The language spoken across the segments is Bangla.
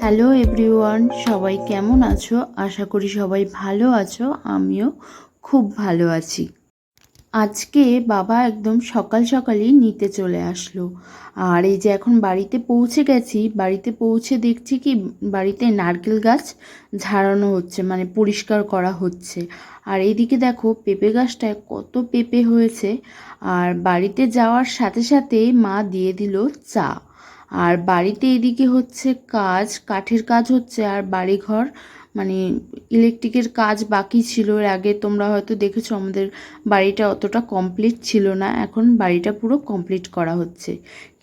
হ্যালো এভরিওয়ান সবাই কেমন আছো? আশা করি সবাই ভালো আছো আমিও খুব ভালো আছি। আজকে বাবা একদম সকাল সকালই নিতে চলে আসলো। আর এই যে এখন বাড়িতে পৌঁছে গেছি, বাড়িতে পৌঁছে দেখছি কি বাড়িতে নারকেল গাছ ঝাড়ানো হচ্ছে মানে পরিষ্কার করা হচ্ছে। আর এইদিকে দেখো পেঁপে গাছটায় কত পেঁপে হয়েছে। আর বাড়িতে যাওয়ার সাথে সাথে মা দিয়ে দিল চা। আর বাড়িতে এদিকে হচ্ছে কাজ, কাঠের কাজ হচ্ছে আর বাড়িঘর মানে ইলেকট্রিকের কাজ বাকি ছিল, এর আগে তোমরা হয়তো দেখেছ আমাদের বাড়িটা অতটা কমপ্লিট ছিল না, এখন বাড়িটা পুরো কমপ্লিট করা হচ্ছে।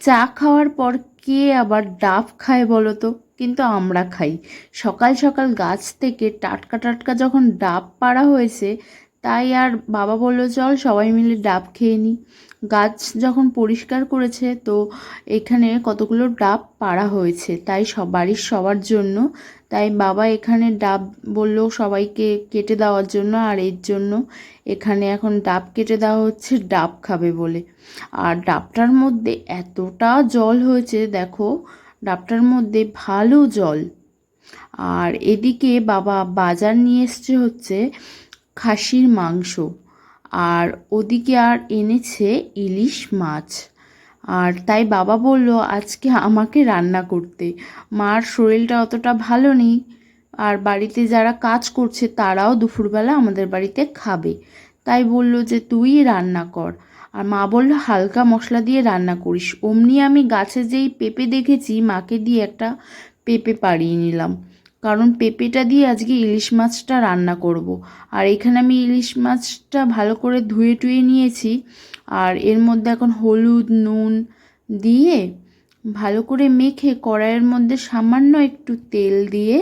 চা খাওয়ার পর কে আবার ডাব খায় বলো তো? কিন্তু আমরা খাই। সকাল সকাল গাছ থেকে টাটকা টাটকা যখন ডাব পাড়া হয়েছে, তাই আর বাবা বলল, চল সবাই মিলে ডাব খেয়ে নিই গাছ যখন পরিষ্কার করেছে, তো এখানে কতগুলো ডাব পাড়া হয়েছে, তাই সব, বাড়ির সবার জন্য তাই বাবা এখানে ডাব বলল সবাইকে কেটে দেওয়ার জন্য আর এর জন্য এখানে এখন ডাব কেটে দেওয়া হচ্ছে, ডাব খাবে বলে। আর ডাবটার মধ্যে এতটা জল হয়েছে, দেখো, ডাবটার মধ্যে ভালো জল। আর এদিকে বাবা বাজার নিয়ে এসছে হচ্ছে খাসির মাংস। আর ওদিকে আর এনেছে ইলিশ মাছ। আর তাই বাবা বলল, আজকে আমাকে রান্না করতে। মার শরীরটা অতটা ভালো নেই। আর বাড়িতে যারা কাজ করছে, তারাও দুপুরবেলা আমাদের বাড়িতে খাবে। তাই বলল যে, তুই রান্না কর। আর মা বলল, হালকা মশলা দিয়ে রান্না করিস। অমনি আমি গাছে যেই পেঁপে দেখেছি, মাকে দিয়ে একটা পেঁপে পাড়িয়ে নিলাম। কারণ পেঁপেটা দিয়ে আজকে ইলিশ মাছটা রান্না করব। আর এখানে আমি ইলিশ মাছটা ভালো করে ধুয়ে টুয়ে নিয়েছি আর এর মধ্যে এখন হলুদ, নুন দিয়ে ভালো করে মেখে কড়াইয়ের মধ্যে সামান্য একটু তেল দিয়ে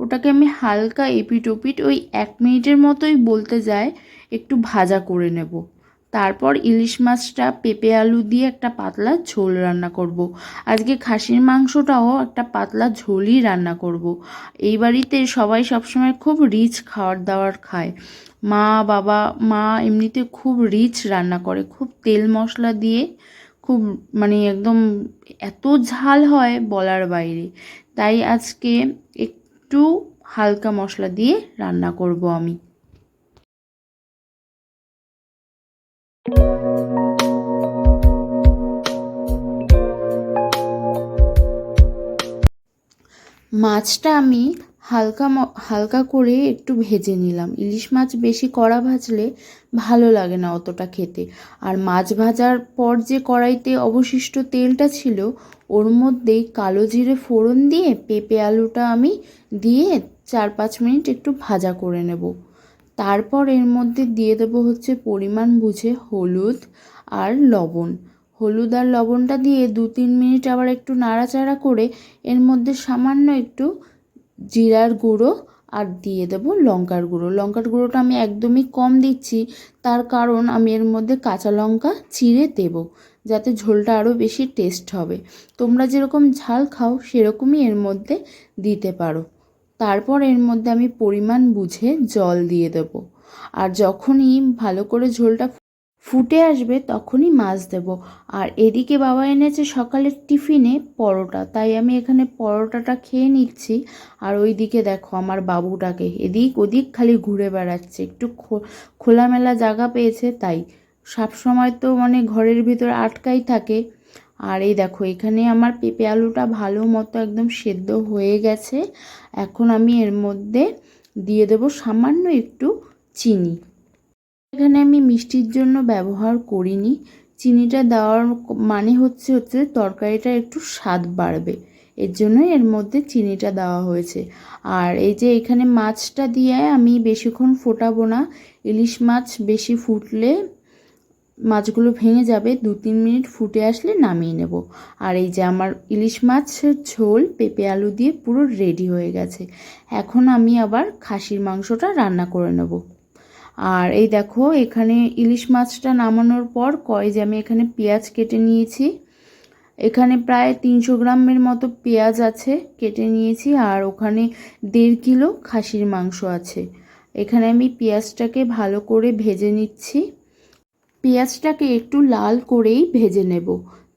ওটাকে আমি হালকা এপিট ওপিট ওই এক মিনিটের মতোই বলতে যায়, একটু ভাজা করে নেব তারপর ইলিশ মাছটা পেঁপে আলু দিয়ে একটা পাতলা ঝোল রান্না করব। আজকে খাসির মাংসটাও একটা পাতলা ঝোলই রান্না করব। এই বাড়িতে সবাই সবসময় খুব রিচ খাওয়ার দাওয়ার খায় মা, বাবা, মা এমনিতে খুব রিচ রান্না করে খুব তেল মশলা দিয়ে খুব মানে একদম এত ঝাল হয় বলার বাইরে তাই আজকে একটু হালকা মশলা দিয়ে রান্না করব আমি মাছটা আমি হালকা হালকা করে একটু ভেজে নিলাম। ইলিশ মাছ বেশি কড়া ভাজলে ভালো লাগে না অতটা খেতে। আর মাছ ভাজার পর যে কড়াইতে অবশিষ্ট তেলটা ছিল, ওর মধ্যেই কালো জিরে ফোড়ন দিয়ে পেঁপে আলুটা আমি দিয়ে চার পাঁচ মিনিট একটু ভাজা করে নেব। তারপর এর মধ্যে দিয়ে দেবো হচ্ছে পরিমাণ বুঝে হলুদ আর লবণ। হলুদ আর লবণটা দিয়ে দু তিন মিনিট আবার একটু নাড়াচাড়া করে এর মধ্যে সামান্য একটু জিরার গুঁড়ো আর দিয়ে দেবো লঙ্কার গুঁড়ো। লঙ্কার গুঁড়োটা আমি একদমই কম দিচ্ছি, তার কারণ আমি এর মধ্যে কাঁচা লঙ্কা চিড়ে দেব, যাতে ঝোলটা আরও বেশি টেস্ট হবে। তোমরা যেরকম ঝাল খাও, সেরকমই এর মধ্যে দিতে পারো। তারপর এর মধ্যে আমি পরিমাণ বুঝে জল দিয়ে দেবো। আর যখনই ভালো করে ঝোলটা ফুটে আসবে তখনই মাছ দেব। আর এদিকে বাবা এনেছে সকালের টিফিনে পরোটা। তাই আমি এখানে পরোটাটা খেয়ে নিচ্ছি। আর ওই দিকে দেখো আমার বাবুটাকে এদিক ওদিক খালি ঘুরে বেড়াচ্ছে। একটু খোলামেলা জায়গা পেয়েছে। তাই সবসময় তো মানে ঘরের ভিতরে আটকাই থাকে। আর এই দেখো, এখানে আমার পেঁপে আলুটা ভালো মতো একদম সেদ্ধ হয়ে গেছে। এখন আমি এর মধ্যে দিয়ে দেব সামান্য একটু চিনি। এখানে আমি মিষ্টির জন্য ব্যবহার করিনি। চিনিটা দেওয়ার মানে হচ্ছে হচ্ছে তরকারিটা একটু স্বাদ বাড়বে। এর জন্যই এর মধ্যে চিনিটা দেওয়া হয়েছে। আর এই যে এখানে মাছটা দিয়ে আমি বেশিক্ষণ ফোটাবো না, ইলিশ মাছ বেশি ফুটলে মাছগুলো ভেঙে যাবে দু তিন মিনিট ফুটে আসলে নামিয়ে নেব। আর এই যে আমার ইলিশ মাছের ঝোল, পেঁপে আলু দিয়ে পুরো রেডি হয়ে গেছে। এখন আমি আবার খাসির মাংসটা রান্না করে নেব। আর এই দেখো, এখানে ইলিশ মাছটা নামানোর পর কয় যে আমি এখানে পেঁয়াজ কেটে নিয়েছি। এখানে প্রায় তিনশো গ্রামের মতো পেঁয়াজ আছে, কেটে নিয়েছি। আর ওখানে দেড় কিলো খাসির মাংস আছে। এখানে আমি পেঁয়াজটাকে ভালো করে ভেজে নিচ্ছি। পেঁয়াজটাকে একটু লাল করেই ভেজে নেব।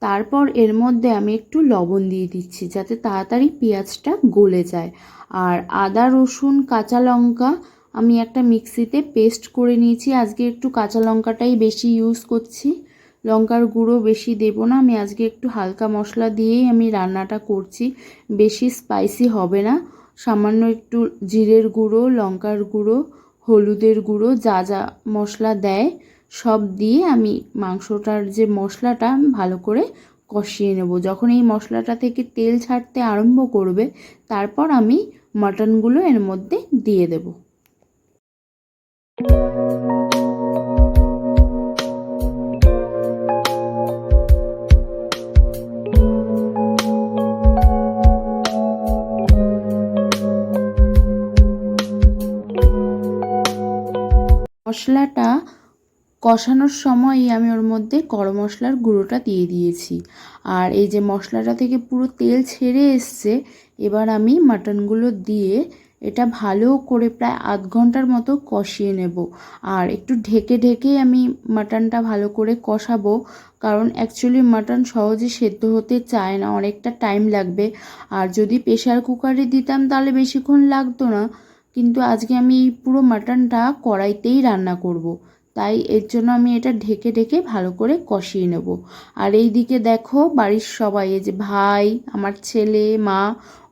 তারপর এর মধ্যে আমি একটু লবণ দিয়ে দিচ্ছি যাতে তাড়াতাড়ি পেঁয়াজটা গলে যায়। আর আদা, রসুন, কাঁচা লঙ্কা আমি একটা মিক্সিতে পেস্ট করে নিয়েছি। আজকে একটু কাঁচা লঙ্কাটাই বেশি ইউজ করছি। লঙ্কার গুঁড়ো বেশি দেবো না। আমি আজকে একটু হালকা মশলা দিয়েই আমি রান্নাটা করছি। বেশি স্পাইসি হবে না। সামান্য একটু জিরের গুঁড়ো, লঙ্কার গুঁড়ো, হলুদের গুঁড়ো যা যা মশলা দেয় সব দিয়ে আমি মাংসটার যে মশলাটা, ভালো করে কষিয়ে নেব। যখন এই মশলাটা থেকে তেল ছাড়তে আরম্ভ করবে, তারপর আমি মাটনগুলো এর মধ্যে দিয়ে দেব। মশলাটা কষানোর সময়ই আমি ওর মধ্যে গরম মশলার গুঁড়োটা দিয়ে দিয়েছি। আর এই যে মশলাটা থেকে পুরো তেল ছেড়ে এসছে, এবার আমি মাটনগুলো দিয়ে এটা ভালো করে প্রায় আধ ঘণ্টার মতো কষিয়ে নেব। আর একটু ঢেকে ঢেকে আমি মাটনটা ভালো করে কষাবো, কারণ অ্যাকচুয়ালি মাটন সহজে সেদ্ধ হতে চায় না, অনেকটা টাইম লাগবে। আর যদি প্রেশার কুকারে দিতাম তাহলে বেশিক্ষণ লাগতো না, কিন্তু আজকে আমি পুরো মাটনটা কড়াইতেই রান্না করব। তাই এর জন্য আমি এটা ঢেকে ঢেকে ভালো করে কষিয়ে নেব। আর এই দিকে দেখো বাড়ির সবাই, এই যে ভাই, আমার ছেলে, মা,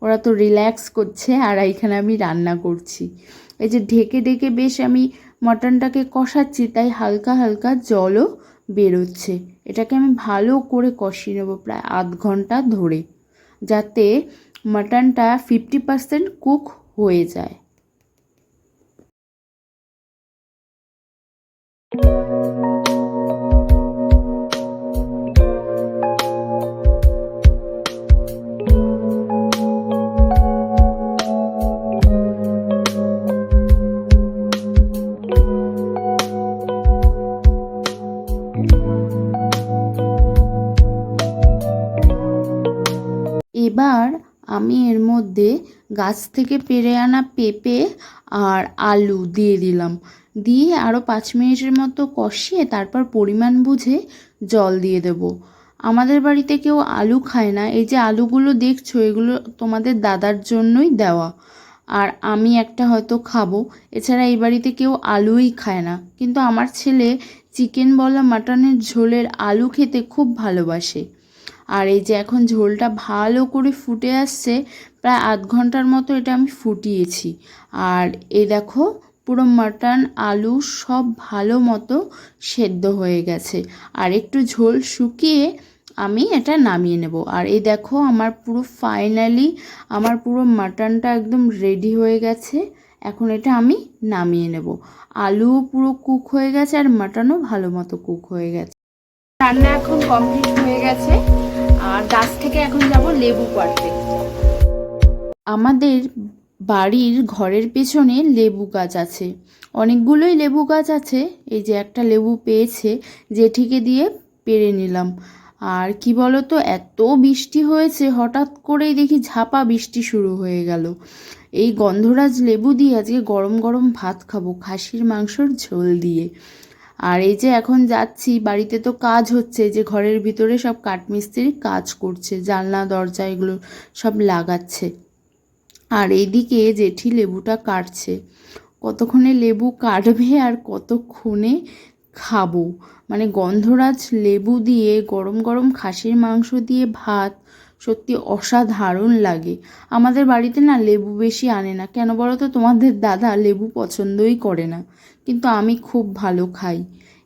ওরা তো রিল্যাক্স করছে আর এইখানে আমি রান্না করছি। এই যে ঢেকে ঢেকে বেশ আমি মটনটাকে কষাচ্ছি, তাই হালকা হালকা জলও বেরোচ্ছে। এটাকে আমি ভালো করে কষিয়ে নেব প্রায় আধ ঘণ্টা ধরে, যাতে মাটনটা ফিফটি পারসেন্ট কুক হয়ে যায়। এবার আমি এর মধ্যে গাছ থেকে পেরে আনা পেঁপে আর আলু দিয়ে দিলাম। দিয়ে আরও পাঁচ মিনিটের মতো কষিয়ে তারপর পরিমাণ বুঝে জল দিয়ে দেব। আমাদের বাড়িতে কেউ আলু খায় না। এই যে আলুগুলো দেখছ, এগুলো তোমাদের দাদার জন্যই দেওয়া। আর আমি একটা হয়তো খাব। এছাড়া এই বাড়িতে কেউ আলুই খায় না। কিন্তু আমার ছেলে চিকেন বলা মাটনের ঝোলের আলু খেতে খুব ভালোবাসে। আর এই যে এখন ঝোলটা ভালো করে ফুটে আসছে প্রায় আধ ঘণ্টার মতো এটা আমি ফুটিয়েছি। আর এই দেখো, পুরো মাটন, আলু সব ভালো মতো সেদ্ধ হয়ে গেছে। আর একটু ঝোল শুকিয়ে আমি এটা নামিয়ে নেব। আর এই দেখো, আমার পুরো ফাইনালি আমার পুরো মাটনটা একদম রেডি হয়ে গেছে। এখন এটা আমি নামিয়ে নেব। আলুও পুরো কুক হয়ে গেছে আর মাটনও ভালো মতো কুক হয়ে গেছে। রান্না এখন কমপ্লিট হয়ে গেছে। আর গাছ থেকে এখন যাব লেবু পাড়তে আমাদের বাড়ির ঘরের পেছনে লেবু গাছ আছে। অনেকগুলোই লেবু গাছ আছে। এই যে একটা লেবু পেয়েছে, জেঠিকে দিয়ে পেরে নিলাম। আর কি বলো তো এত বৃষ্টি হয়েছে, হঠাৎ করেই দেখি ঝাপা বৃষ্টি শুরু হয়ে গেল। এই গন্ধরাজ লেবু দিয়ে আজকে গরম গরম ভাত খাব, খাসির মাংসর ঝোল দিয়ে। আর এই যে এখন যাচ্ছি, বাড়িতে তো কাজ হচ্ছে যে ঘরের ভিতরে সব কাঠমিস্ত্রি কাজ করছে, জানলা, দরজা, এগুলো সব লাগাচ্ছে। আর এইদিকে জেঠি লেবুটা কাটছে। কতক্ষণে লেবু কাটবে আর কতক্ষণে খাব? মানে গন্ধরাজ লেবু দিয়ে গরম গরম খাসির মাংস দিয়ে ভাত সত্যি অসাধারণ লাগে। আমাদের বাড়িতে না লেবু বেশি আনে না। কেন বলো তো? তোমাদের দাদা লেবু পছন্দই করে না। কিন্তু আমি খুব ভালো খাই।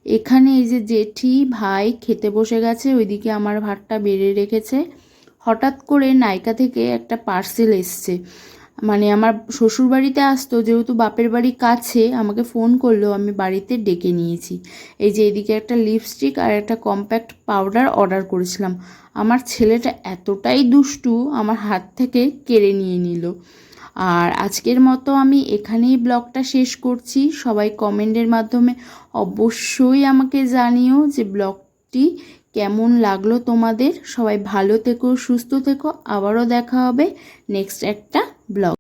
এখানে এই যে জেঠি ভাই খেতে বসে গেছে, ওইদিকে আমার ভাতটা বেড়ে রেখেছে। হঠাৎ করে নাইকা থেকে একটা পার্সেল এসছে। মানে আমার শ্বশুর বাড়িতে আসতো, যেহেতু বাপের বাড়ি কাছে, আমাকে ফোন করল আমি বাড়িতে ডেকে নিয়েছি। এই যে এদিকে একটা লিপস্টিক আর একটা কম্প্যাক্ট পাউডার অর্ডার করেছিলাম। আমার ছেলেটা এতটাই দুষ্টু, আমার হাত থেকে কেড়ে নিয়ে নিল। আর আজকের মতো আমি এখানেই ব্লগটা শেষ করছি। সবাই কমেন্টের মাধ্যমে অবশ্যই আমাকে জানিও যে ব্লগটি কেমন লাগল তোমাদের। সবাই ভালো থেকো, সুস্থ থেকো। আবারও দেখা হবে। নেক্সট একটা blog.